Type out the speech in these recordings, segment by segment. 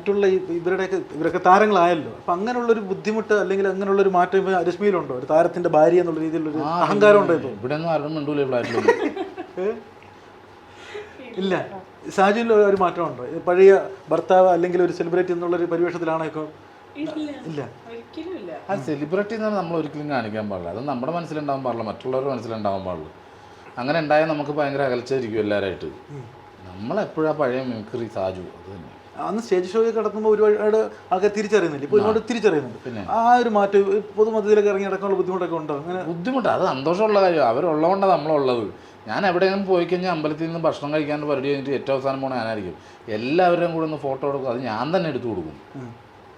മറ്റുള്ള ഇവരുടെ ഇവരുടെയൊക്കെ ഇവരൊക്കെ താരങ്ങളായല്ലോ. അപ്പൊ അങ്ങനെയുള്ള ഒരു ബുദ്ധിമുട്ട് അല്ലെങ്കിൽ അങ്ങനെയുള്ള ഒരു മാറ്റം ഇപ്പൊ രശ്മിയിലുണ്ടോ? ഒരു താരത്തിന്റെ ഭാര്യ എന്നുള്ള രീതിയിലുള്ള ഒരു അഹങ്കാരം ഉണ്ടോ ഇപ്പൊ? ഇവിടെ ഒന്നും ആരും മിണ്ടൂല? ഇല്ല. സാജുവിൽ ഒരു മാറ്റം ഉണ്ടോ? പഴയ ഭർത്താവ് അല്ലെങ്കിൽ ഒരു സെലിബ്രിറ്റി എന്നുള്ള ഒരു പരിവേഷത്തിലാണോ ഇപ്പൊ? ഇല്ല. ആ സെലിബ്രിറ്റി എന്ന് പറഞ്ഞാൽ നമ്മൾ ഒരിക്കലും കാണിക്കാൻ പാടില്ല. അത് നമ്മുടെ മനസ്സിലുണ്ടാവാൻ പാടില്ല. മറ്റുള്ളവരുടെ മനസ്സിലുണ്ടാവാൻ പാടില്ല. അങ്ങനെ ഉണ്ടായാൽ നമുക്ക് ഭയങ്കര അകലച്ചായിരിക്കും എല്ലാവരായിട്ട്. നമ്മളെപ്പോഴാണ് പഴയ മിമിക്രി സാജു? അത് തന്നെ. അന്ന് സ്റ്റേജ് ഷോയിൽ കിടക്കുമ്പോൾ ഒരുപാട് ആൾക്കാർ തിരിച്ചറിയുന്നില്ല. ഇപ്പോൾ ഒരുപാട് തിരിച്ചറിയുന്നുണ്ട്. പിന്നെ. ആ ഒരു മാറ്റം പൊതുമധ്യത്തിലേക്ക് ഇറങ്ങി നടക്കാനുള്ള ബുദ്ധിമുട്ടൊക്കെ ഉണ്ടോ? അങ്ങനെ ബുദ്ധിമുട്ട്. അത് സന്തോഷമുള്ള കാര്യം. അവരുള്ളതുകൊണ്ടാണ് നമ്മളുള്ളത്. ഞാൻ എവിടെയെങ്കിലും പോയി കഴിഞ്ഞാൽ അമ്പലത്തിൽ നിന്ന് ഭക്ഷണം കഴിക്കാൻ പരിപാടി കഴിഞ്ഞിട്ട് ഏറ്റവും അവസാനം പോണ ഞാനായിരിക്കും. എല്ലാവരുടെയും കൂടെ ഒന്ന് ഫോട്ടോ എടുക്കും. അത് ഞാൻ തന്നെ എടുത്തു കൊടുക്കും.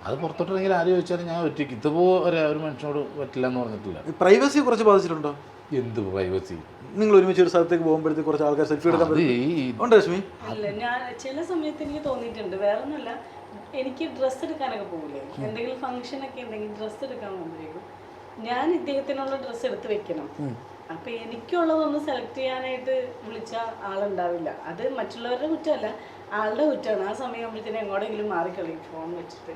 അത് പുറത്തോട്ടിറങ്ങി ആരും ചോദിച്ചാലും ഞാൻ ഒറ്റയ്ക്ക്. ഇതുപോലെ ഒരു മനുഷ്യനോട് പറ്റില്ല എന്ന് പറഞ്ഞിട്ടില്ല. പ്രൈവസിയെ പ്രൈവസി കുറച്ച് ബാധിച്ചിട്ടുണ്ടോ? എന്ത് പ്രൈവസി നിങ്ങൾ ഒരുമിച്ച് ഒരു സ്ഥലത്തേക്ക് പോകുമ്പോഴത്തേക്ക് കുറച്ച് ആൾക്കാർ സെൽഫി എടുക്കാൻ പറ്റും. ഉണ്ട് രശ്മി? അല്ല ഞാൻ ചില സമയത്ത് എനിക്ക് തോന്നിയിട്ടുണ്ട്. വേറെ ഒന്നുമല്ല എനിക്ക് ഡ്രസ്സ് എടുക്കാനൊക്കെ പോകില്ലേ എന്തെങ്കിലും ഫംഗ്ഷൻ ഒക്കെ ഉണ്ടെങ്കിൽ ഡ്രസ്സ് എടുക്കാൻ പോകുമ്പോഴേക്കും ഞാൻ ഇദ്ദേഹത്തിനുള്ള ഡ്രസ്സ് എടുത്ത് വെക്കണം. അപ്പൊ എനിക്കുള്ളതൊന്ന് സെലക്ട് ചെയ്യാനായിട്ട് വിളിച്ച ആളുണ്ടാവില്ല. അത് മറ്റുള്ളവരുടെ കുറ്റമല്ല. ആളുടെ കുറ്റമാണ് ആ സമയമാകുമ്പോഴത്തേനും എങ്ങോട്ടെങ്കിലും മാറിക്കളയും ഫോൺ വെച്ചിട്ട്.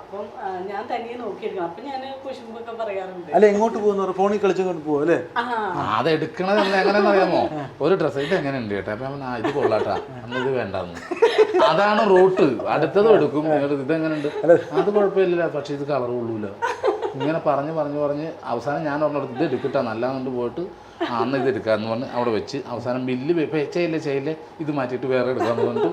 അപ്പം ഞാൻ തനിയെ നോക്കിയെടുക്കണം അപ്പൊ ഞാൻ കുശുമ്പൊക്കെ പറയാറുണ്ട്. അല്ല എങ്ങോട്ട് പോകുന്നു? ഫോണിൽ കളിച്ചുകൊണ്ട് പോകും അല്ലേ? ആ. അത് എടുക്കണത് എങ്ങനെയാണെന്ന് അറിയാമോ? ഒരു ഡ്രസ്സ് ഇത് എങ്ങനെ ഉണ്ട് കേട്ടോ? അപ്പം ഇത് കൊള്ളാട്ടാ. അന്ന് ഇത് വേണ്ടെന്ന്. അതാണ് റൂട്ട്. അടുത്തത് എടുക്കും. ഇത് എങ്ങനെ ഉണ്ട് അത് കുഴപ്പമില്ല. പക്ഷെ ഇത് കളർ കൊള്ളൂല. ഇങ്ങനെ പറഞ്ഞ് പറഞ്ഞ് പറഞ്ഞ് അവസാനം ഞാൻ പറഞ്ഞത് ഇത് എടുക്കട്ടാ. നല്ലതുകൊണ്ട് പോയിട്ട് അന്ന് ഇത് എടുക്കാന്ന് പറഞ്ഞ് അവിടെ വെച്ച് അവസാനം ബില്ല് ചെയ്യില്ലേ ചെയ്യില്ലേ ഇത് മാറ്റിയിട്ട് വേറെ എടുക്കാന്ന് പറഞ്ഞിട്ട്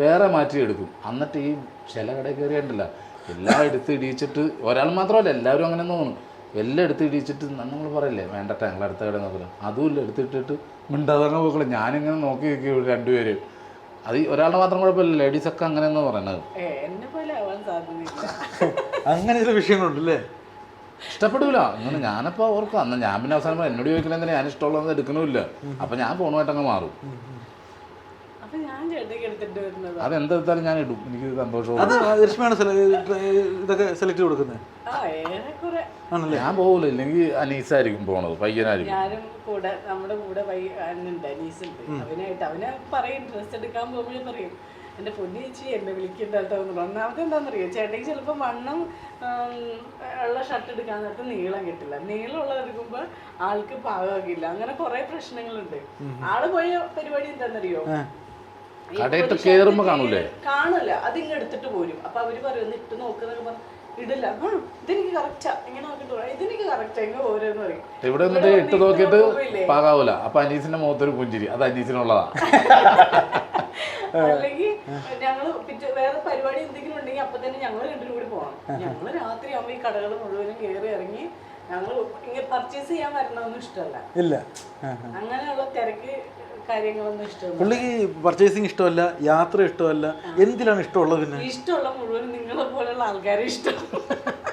വേറെ മാറ്റിയെടുക്കും. എന്നിട്ട് ഈ ചില കടയിൽ കയറിയുണ്ടല്ല എല്ലാം എടുത്ത് ഇടിയിച്ചിട്ട് ഒരാൾ മാത്രമല്ല എല്ലാവരും അങ്ങനെ തോന്നും. എല്ലാം എടുത്ത് ഇടിച്ചിട്ട് നമ്മൾ പറയില്ലേ വേണ്ടട്ട ഞങ്ങൾ അടുത്ത കട നോക്കില്ല അതുമില്ല എടുത്തിട്ടിട്ട് മിണ്ടാതങ്ങ് പോക്കളെ. ഞാനിങ്ങനെ നോക്കി നിൽക്കും രണ്ടുപേരും. അത് ഒരാളുടെ മാത്രം കുഴപ്പമില്ല ലേഡീസൊക്കെ അങ്ങനെയെന്ന് പറയണത്. അങ്ങനെ ചില വിഷയങ്ങളുണ്ടല്ലേ? ഇഷ്ടപ്പെടൂല. ഇഷ്ടപ്പെടില്ല അങ്ങനെ ഞാനപ്പോൾ ഓർക്കും അന്ന് ഞാൻ പിന്നെ അവസാനം എന്നോട് ചോദിക്കണ ഞാൻ ഇഷ്ടമുള്ളത് എടുക്കണമില്ല. അപ്പം ഞാൻ ഫോണുമായിട്ട് അങ്ങ് മാറും വരുന്നത്? അതെന്തെടുത്താലും ഞാൻ ഇടും. എനിക്ക് സന്തോഷവും അത് രശ്മിയാണ് സെല- ഇതൊക്കെ സെലക്ട് കൊടുക്കുന്നത് ആണല്ലേ? ഞാൻ പോകില്ല ഇല്ലെങ്കിൽ അനീസായിരിക്കും പോണത്. പയ്യനായിരിക്കും. ഞാനും കൂടെ നമ്മുടെ കൂടെ അന്നുണ്ട് അനീസുണ്ട്. അവനായിട്ട് അവനെ പറയും ഡ്രസ്സ് എടുക്കാൻ പോകുമ്പോഴേ പറയും. എന്റെ പൊന്നി ചേച്ചി എന്നെ വിളിക്കണ്ട ഒന്നാമത്തെ എന്താണെന്നറിയോ? ചേട്ടയ്ക്ക് ചിലപ്പോൾ വണ്ണം ഉള്ള ഷർട്ട് എടുക്കാൻ നേരത്തെ നീളം കിട്ടില്ല. നീളമുള്ളത് എടുക്കുമ്പോൾ ആൾക്ക് പാകമാകില്ല. അങ്ങനെ കുറേ പ്രശ്നങ്ങളുണ്ട്. ആൾ പോയ പരിപാടി എന്താണെന്നറിയോ? കടയിട്ട് കേറുമ്പോ കാണൂലേ? കാണൂല. അത് ഇങ്ങ് എടുത്തിട്ട് പോരും. അപ്പൊ അവർ പറയും ഒന്ന് ഇട്ട് നോക്കുന്നൊക്കെ പറഞ്ഞു ഇടില്ല. ആ ഇതെനിക്ക് കറക്റ്റാ ഇങ്ങനെ നോക്കിട്ട് പറയാം ഇതെനിക്ക് കറക്റ്റാ ഇങ്ങനെ ഓരോന്ന് പറയും. ഇവിടെ നിന്നിട്ട് ഇട്ട് നോക്കിയിട്ട് പാകാവൂല. അപ്പൊ അനീസിന്റെ മുഖത്തൊരു പുഞ്ചിരി. അത് അനീസിനുള്ളതാ. അല്ലെങ്കിൽ ഞങ്ങൾ പിറ്റേ വേറെ പരിപാടി എന്തെങ്കിലും ഉണ്ടെങ്കിൽ അപ്പൊ തന്നെ ഞങ്ങൾ രണ്ടിനും കൂടി പോകണം. ഞങ്ങൾ രാത്രി ആവുമ്പോ ഈ കടകൾ മുഴുവനും കയറി ഇറങ്ങി ഞങ്ങൾ ഇങ്ങനെ പർച്ചേസ് ചെയ്യാൻ വരണമെന്നും ഇഷ്ടമല്ല. ഇല്ല. അങ്ങനെയുള്ള തിരക്ക് കാര്യങ്ങളൊന്നും ഇഷ്ടമല്ല പുള്ളിക്ക് പർച്ചേസിങ് ഇഷ്ടമല്ല യാത്ര ഇഷ്ടമല്ല എന്തിലാണ് ഇഷ്ടമുള്ളത് പിന്നെ? ഇഷ്ടമുള്ള മുഴുവൻ നിങ്ങളെ പോലെയുള്ള ആൾക്കാരെ ഇഷ്ടം.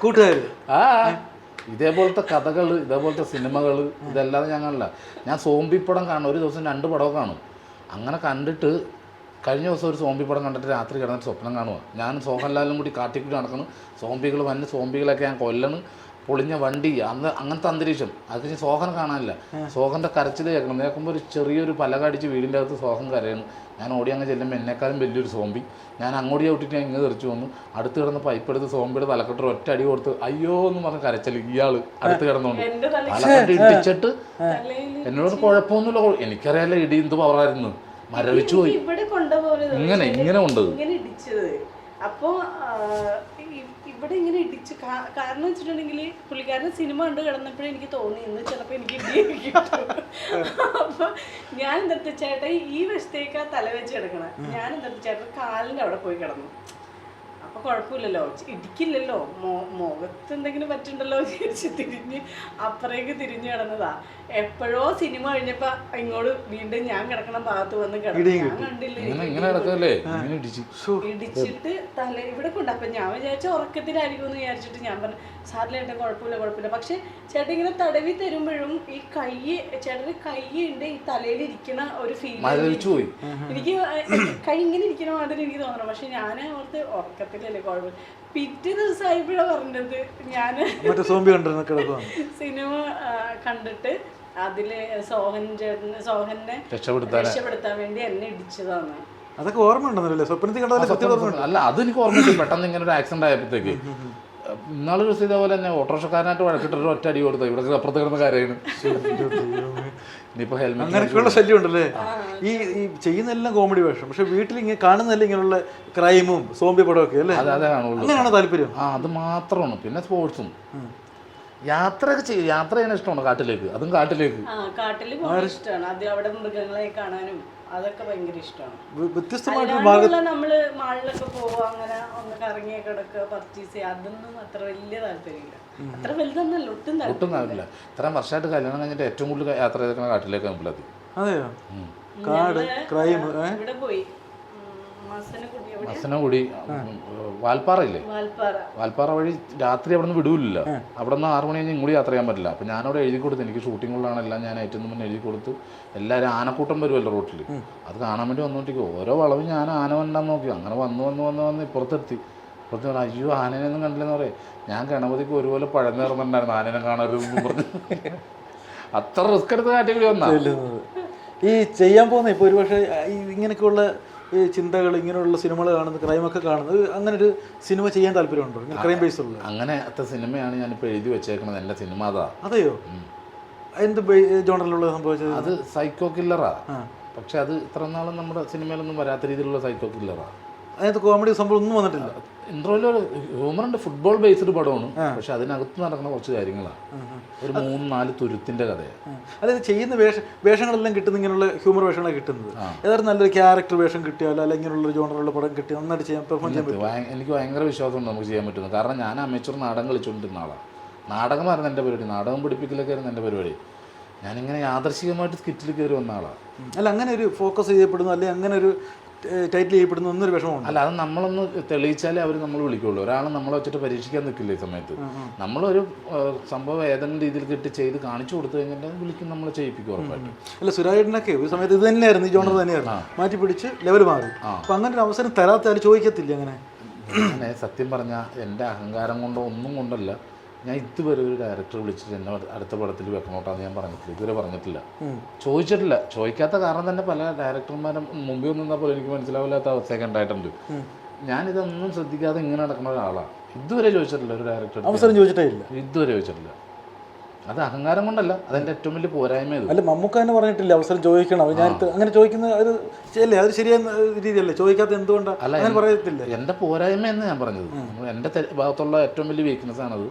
കൂട്ടുകാർ ആ ഇതേപോലത്തെ കഥകൾ ഇതേപോലത്തെ സിനിമകൾ ഇതല്ലാതെ ഞാൻ കാണില്ല. ഞാൻ സോംബി പടം കാണും ഒരു ദിവസം രണ്ട് പടമൊക്കെ കാണും. അങ്ങനെ കണ്ടിട്ട് കഴിഞ്ഞ ദിവസം ഒരു സോംബി പടം കണ്ടിട്ട് രാത്രി കിടന്നിട്ട് സ്വപ്നം കാണുക ഞാൻ സോഹൻലാലും കൂടി കാട്ടിക്കൂടി നടക്കണം സോംബികൾ വന്ന് സോംബികളൊക്കെ ഞാൻ കൊല്ലണ്. പൊളിഞ്ഞ വണ്ടി അന്ന് അങ്ങനത്തെ അന്തരീക്ഷം. അത് കഴിഞ്ഞ് സോഹൻ കാണാനില്ല. സോഹന്റെ കരച്ചിൽ കേൾക്കണം. കേൾക്കുമ്പോൾ ഒരു ചെറിയൊരു പലക അടിച്ച് വീടിന്റെ അകത്ത് സോഹൻ കരയണം. ഞാൻ ഓടി അങ്ങ് ചെല്ലുമ്പോൾ എന്നെക്കാളും വലിയൊരു സോംബി. ഞാൻ അങ്ങോട്ട് ചവിട്ടിട്ട് ഞാൻ ഇങ്ങനെ തെറിച്ചു വന്നു അടുത്ത് കിടന്ന് പൈപ്പ് എടുത്ത് സോംബിയുടെ തലക്കെട്ട് ഒറ്റ അടി കൊടുത്ത് അയ്യോ എന്ന് പറഞ്ഞ് കരച്ചൽ ഇയാൾ അടുത്ത് കിടന്നോണ്ട്. തല തലക്കെട്ട് ഇടിച്ചിട്ട് എന്നോട് കുഴപ്പമൊന്നുമില്ല. എനിക്കറിയാല്ല എനിക്കറിയാലോ ഇടി എന്ത് പവറായിരുന്നു മരവിച്ചു പോയി. ഇങ്ങനെ ഇങ്ങനെ ഉണ്ട് ഇങ്ങനെ ഇടിച്ചത്. അപ്പോ ഇവിടെ ഇങ്ങനെ ഇടിച്ച് കാരണം വെച്ചിട്ടുണ്ടെങ്കിൽ പുള്ളിക്കാരൻ സിനിമ കണ്ട് കിടന്നപ്പോഴേ എനിക്ക് തോന്നി ഇന്ന് ചിലപ്പോൾ എനിക്ക് അപ്പൊ ഞാൻ എന്താ ചേട്ടാ ഈ വശത്തേക്കാ തല വെച്ച് കിടക്കണം. ഞാൻ എന്താ ചേട്ടൻ കാലിന്റെ അവിടെ പോയി കിടന്നു. അപ്പൊ കുഴപ്പമില്ലല്ലോ. ഇടിക്കില്ലല്ലോ. മോ മുഖത്ത് എന്തെങ്കിലും പറ്റുണ്ടല്ലോ എന്ന് വിചാരിച്ച് തിരിഞ്ഞ് അപ്പുറേക്ക് തിരിഞ്ഞ് കിടന്നതാ. എപ്പോഴോ സിനിമ കഴിഞ്ഞപ്പോ ഇങ്ങോട്ട് വീണ്ടും ഞാൻ കിടക്കണ ഭാഗത്ത് വന്ന് കിടന്നു. ഞാൻ കണ്ടില്ലേ? ഇടിച്ചിട്ട് തല ഇവിടെ കൊണ്ട് അപ്പൊ ഞാൻ വിചാരിച്ച ഉറക്കത്തിലായിരിക്കും എന്ന് വിചാരിച്ചിട്ട് ഞാൻ പറഞ്ഞു സാറില്ല ചേട്ടൻ കുഴപ്പമില്ല കുഴപ്പമില്ല. പക്ഷെ ചേട്ടൻ ഇങ്ങനെ തടവി തരുമ്പോഴും ഈ കൈ ചേട്ടന് കൈ ഉണ്ട് ഈ തലയിൽ ഇരിക്കണ ഒരു ഫീൽ എനിക്ക് കൈ ഇങ്ങനെ ഇരിക്കണ മാതിരി എനിക്ക് തോന്നണം. പക്ഷെ ഞാൻ ഓർത്ത് ഉറക്കത്തിലല്ലേ കുഴപ്പമില്ല പിറ്റേ ദിവസമായപ്പോഴാണ് പറഞ്ഞത് ഞാൻ മറ്റേ സോംബി കണ്ടിരുന്ന സിനിമ കണ്ടിട്ട് അതിൽ സോഹൻ ചേട്ടന് സോഹനെ രക്ഷപ്പെടുത്താൻ. രക്ഷപ്പെടുത്താൻ വേണ്ടി എന്നെ ഇടിച്ചതാണ്. അതൊക്കെ ഓർമ്മ ഉണ്ടെന്നല്ലേ സ്വപ്നത്തിൽ കണ്ടതല്ലേ? അല്ല അത് എനിക്ക് ഓർമ്മയില്ല പെട്ടെന്ന് ഇങ്ങനെ ഒരു ആക്സിഡന്റ് ആയപ്പോഴത്തേക്ക്. ഇന്നാളൊരു ദിവസം ഇതേപോലെ തന്നെ ഓട്ടോറിക്ഷക്കാരനായിട്ട് വഴക്കിട്ടൊരു ഒറ്റ അടി കൊടുത്തു. ഇവിടെ അപ്പുറത്ത് കിടന്ന കാര്യമാണ്. ഇനിയിപ്പോ ഹെൽമെറ്റ് അങ്ങനെയൊക്കെയുള്ള ശല്യം ഉണ്ടല്ലേ ഈ ഈ ചെയ്യുന്നതെല്ലാം കോമഡി വേഷം. പക്ഷെ വീട്ടിൽ ഇങ്ങനെ കാണുന്നല്ല ഇങ്ങനെയുള്ള ക്രൈമും സോംബി ഒക്കെ അല്ലേ? അതെ അതെ കാണുള്ളൂ. അങ്ങനെയാണോ താല്പര്യം? ആ അത് മാത്രമാണ്. പിന്നെ സ്പോർട്സും യാത്രയൊക്കെ ചെയ്യും യാത്ര ചെയ്യാൻ ഇഷ്ടമാണ് കാട്ടിലേക്ക്? അതും കാട്ടിലേക്ക്. പോകാൻ ഇഷ്ടമാണ്. അത് അവിടെ മൃഗങ്ങളെ കാണാനും അതൊക്കെ ഭയങ്കര ഇഷ്ടമാണ് വ്യ- വ്യത്യസ്തമായിട്ടൊരു മാർഗം നമ്മൾ മാളിലൊക്കെ പോവുക അങ്ങനെ ഒന്ന് കറങ്ങിയ കിടക്കുക പർച്ചേസ് ചെയ്യുക അതൊന്നും അത്ര വലിയ താല്പര്യമില്ല. അത്ര വലുതൊന്നല്ല ഒട്ടും ഒട്ടും താല്പര്യമില്ല. ഇത്രയും വർഷമായിട്ട് കല്യാണം കഴിഞ്ഞിട്ട് ഏറ്റവും കൂടുതൽ യാത്ര ചെയ്തേക്കുന്ന കാട്ടിലേക്ക് അതെയോ? കാട് ക്രൈം ഇവിടെ പോയി. മസനഗുടി വാൽപ്പാറ ഇല്ലേ വാൽപ്പാറ. വാൽപ്പാറ വഴി രാത്രി അവിടെ നിന്ന് വിടൂല്ല അവിടെ നിന്ന് ആറു മണി കഴിഞ്ഞ് ഇങ്ങോട്ട് യാത്ര ചെയ്യാൻ പറ്റില്ല. അപ്പം ഞാനവിടെ എഴുതി കൊടുത്തു. എനിക്ക് ഷൂട്ടിങ്ങുള്ളതാണ് എല്ലാം ഞാൻ ഏറ്റവും മുന്നേ എഴുതി കൊടുത്തു. എല്ലാവരും ആനക്കൂട്ടം വരുമല്ലോ റോട്ടിൽ അത് കാണാൻ വേണ്ടി വന്നോണ്ടിരിക്കും ഓരോ വളവും ഞാൻ ആന വണ്ടാൻ നോക്കി. അങ്ങനെ വന്ന് വന്ന് വന്ന് വന്ന് ഇപ്പുറത്തെത്തി. ഇപ്പുറത്ത് പറഞ്ഞു അയ്യോ ആനേനൊന്നും കണ്ടില്ലെന്ന് പറയും. ഞാൻ ഗണപതിക്ക് ഒരുപോലെ പഴം നേർന്നുണ്ടായിരുന്നു ആനേനെ കാണരുതെന്ന് പറഞ്ഞു. അത്ര റിസ്ക് എടുത്ത് കാറ്റഗറി വന്നു. ഈ ചെയ്യാൻ പോകുന്ന ഇപ്പോൾ ഒരുപക്ഷെ ഇങ്ങനെയൊക്കെയുള്ള ഈ ചിന്തകൾ ഇങ്ങനെയുള്ള സിനിമകൾ കാണുന്നത് ക്രൈമൊക്കെ കാണുന്നത് അങ്ങനെ ഒരു സിനിമ ചെയ്യാൻ താല്പര്യമുണ്ടോ? ഇങ്ങനെ ക്രൈം ബേസ് ഉള്ളത് അങ്ങനത്തെ സിനിമയാണ് ഞാനിപ്പോൾ എഴുതി വെച്ചേക്കുന്നത് എന്റെ സിനിമ അതാ. അതെയോ? എന്ത് ജോണറിലുള്ള സംഭവിച്ചത്? അത് സൈക്കോ കില്ലറാ പക്ഷെ അത് ഇത്ര നാളും നമ്മുടെ സിനിമയിലൊന്നും വരാത്ത രീതിയിലുള്ള സൈക്കോ കില്ലറാ അതിനകത്ത് കോമഡി സംഭവം ഒന്നും വന്നിട്ടില്ല. ഇൻട്രോയിൽ ഹ്യൂമറിന്റെ ഫുട്ബോൾ ബേസ്ഡ് പടമാണ്. പക്ഷെ അതിനകത്ത് നടക്കുന്ന കുറച്ച് കാര്യങ്ങളാണ് ഒരു മൂന്ന് നാല് തുരുത്തിന്റെ കഥയാണ് അതായത് ചെയ്യുന്ന വേഷ വേഷങ്ങളെല്ലാം കിട്ടുന്ന ഇങ്ങനെയുള്ള ഹ്യൂമർ വേഷങ്ങളാണ് കിട്ടുന്നത്. ഏതായാലും നല്ലൊരു ക്യാരക്ടർ വേഷം കിട്ടിയാലോ അല്ലെങ്കിൽ ഇങ്ങനെയുള്ള ജോണറുള്ള പടം കിട്ടി നന്നായിട്ട് ചെയ്യാൻ പെർഫോം ചെയ്യാൻ പറ്റും. എനിക്ക് ഭയങ്കര വിശ്വാസമുണ്ട് നമുക്ക് ചെയ്യാൻ പറ്റുന്നത്. കാരണം ഞാൻ അമേച്ചർ നാടകം കളിച്ചുകൊണ്ടിരുന്ന ആളാണ് നാടകമായിരുന്നു എന്റെ പരിപാടി. നാടകം പിടിപ്പിക്കലൊക്കെ ആയിരുന്നു എന്റെ പരിപാടി. ഞാനിങ്ങനെ യാദർശികമായിട്ട് സ്കിറ്റിൽ കയറി വന്ന ആളാണ് അല്ല അങ്ങനെ ഒരു ഫോക്കസ് ചെയ്യപ്പെടുന്നു അല്ലെങ്കിൽ അങ്ങനെ ഒരു ടൈറ്റിൽ ചെയ്യപ്പെടുന്ന എന്നൊരു വിഷമമുണ്ട്. അല്ല അത് നമ്മളൊന്ന് തെളിയിച്ചാലേ അവർ നമ്മൾ വിളിക്കുള്ളൂ. ഒരാൾ നമ്മളെ വെച്ചിട്ട് പരീക്ഷിക്കാൻ നിൽക്കില്ല ഈ സമയത്ത്? നമ്മളൊരു സംഭവം ഏതെങ്കിലും രീതിയിൽ കിട്ടി ചെയ്ത് കാണിച്ചു കൊടുത്തു കഴിഞ്ഞിട്ട് വിളിക്കും നമ്മളെ ചെയ്യിപ്പിക്കും ഉറപ്പായിട്ടും. അല്ല സുരായിട്ടിനൊക്കെ ഒരു സമയത്ത് ഇത് തന്നെയായിരുന്നു ഈ ജോണർ തന്നെയായിരുന്നു. മാറ്റി പിടിച്ച് ലെവൽ മാറി. അപ്പം അങ്ങനെ ഒരു അവസരം തരാത്ത ആര് ചോദിക്കത്തില്ല അങ്ങനെ? അങ്ങനെ സത്യം പറഞ്ഞാൽ എന്റെ അഹങ്കാരം കൊണ്ടോ ഒന്നും കൊണ്ടല്ല ഞാൻ ഇതുവരെ ഒരു ഡയറക്ടർ വിളിച്ചിട്ട് എന്നെ അടുത്ത പടത്തിൽ വെക്കണോട്ടാന്ന് ഞാൻ പറഞ്ഞിട്ടില്ല. ഇതുവരെ പറഞ്ഞിട്ടില്ല. ചോദിച്ചിട്ടില്ല. ചോദിക്കാത്ത കാരണം തന്നെ പല ഡയറക്ടർമാരും മുമ്പിൽ നിന്നാൽ പോലും എനിക്ക് മനസ്സിലാവില്ലാത്ത അവസ്ഥയൊക്കെ ഉണ്ടായിട്ടുണ്ട്. ഞാനിതൊന്നും ശ്രദ്ധിക്കാതെ ഇങ്ങനെ നടക്കുന്ന ഒരാളാണ് ഇതുവരെ ചോദിച്ചിട്ടില്ല ഒരു ഡയറക്ടർ അവസരം ചോദിച്ചിട്ടേ ഇല്ല. ഇതുവരെ ചോദിച്ചിട്ടില്ല. അത് അഹങ്കാരം കൊണ്ടല്ല അതെന്റെ ഏറ്റവും വലിയ പോരായ്മ അല്ല മമ്മൂക്ക തന്നെ പറഞ്ഞിട്ടില്ല അവസരം ചോദിക്കണം. ഞാൻ അങ്ങനെ ചോദിക്കുന്ന ഒരു അല്ലേ അത് ശരിയായ രീതിയല്ലേ? ചോദിക്കാത്ത എന്തുകൊണ്ടാണ് പറയത്തില്ല? എന്റെ പോരായ്മ എന്ന് ഞാൻ പറഞ്ഞത്. എന്റെ എന്റെ ഭാഗത്തുള്ള ഏറ്റവും വലിയ വീക്ക്നെസ് ആണത്.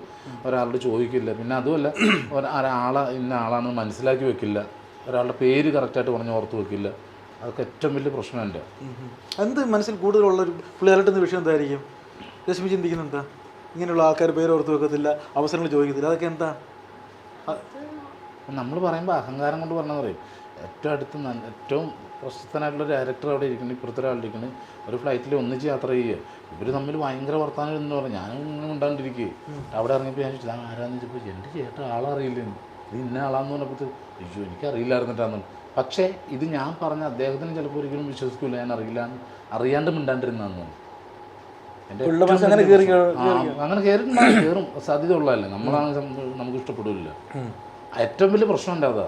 ഒരാളോട് ചോദിക്കില്ല. പിന്നെ അതുമല്ല ഒരാളെ ഇന്ന ആളാണെന്ന് മനസ്സിലാക്കി വെക്കില്ല. ഒരാളുടെ പേര് കറക്റ്റായിട്ട് പറഞ്ഞ് ഓർത്ത് വെക്കില്ല. അതൊക്കെ ഏറ്റവും വലിയ പ്രശ്നം എന്റെ. എന്ത് മനസ്സിൽ കൂടുതലുള്ള ഒരു പുള്ളി അലട്ടുന്ന വിഷയം എന്തായിരിക്കും? രശ്മി ചിന്തിക്കുന്ന എന്താ ഇങ്ങനെയുള്ള ആൾക്കാർ പേര് ഓർത്ത് വെക്കത്തില്ല അവസരങ്ങൾ ചോദിക്കത്തില്ല. അതൊക്കെ എന്താ? നമ്മൾ പറയുമ്പോൾ അഹങ്കാരം കൊണ്ട് പറഞ്ഞാൽ പറയും ഏറ്റവും അടുത്ത് നല്ല ഏറ്റവും പ്രശസ്തനായിട്ടുള്ള ഡയറക്ടർ അവിടെ ഇരിക്കുന്നു ഇപ്പുറത്തെ ഒരാളിരിക്കുന്നു ഒരു ഫ്ലൈറ്റിൽ ഒന്നിച്ച് യാത്ര ചെയ്യുക ഇവർ തമ്മിൽ ഭയങ്കര വർത്തമാനം എന്ന് പറഞ്ഞു. ഞാനും ഇങ്ങനെ ഉണ്ടാണ്ടിരിക്കുക അവിടെ ഇറങ്ങിയപ്പോൾ ഞാൻ ചോദിച്ചു "ആ ആരാന്ന് ചോദിച്ചപ്പോൾ എന്റെ ചേട്ടൻ ആളറിയില്ല ഇത് ഇന്ന ആളാന്ന് പറഞ്ഞപ്പോൾ അയ്യോ എനിക്കറിയില്ലായിരുന്നിട്ടാന്ന്. പക്ഷേ ഇത് ഞാൻ പറഞ്ഞ അദ്ദേഹത്തിന് ചിലപ്പോൾ ഒരിക്കലും വിശ്വസിക്കില്ല ഞാൻ അറിയില്ല അറിയാണ്ട് മിണ്ടാണ്ടിരുന്നാന്ന്. മനസ്സ് അങ്ങനെ കയറി അങ്ങനെ കയറിയിട്ടുണ്ടാകും കയറും. സാധ്യത ഉള്ളതല്ലേ? നമ്മളാണ് നമുക്ക് ഇഷ്ടപ്പെടില്ല ഏറ്റവും വലിയ പ്രശ്നം അതാ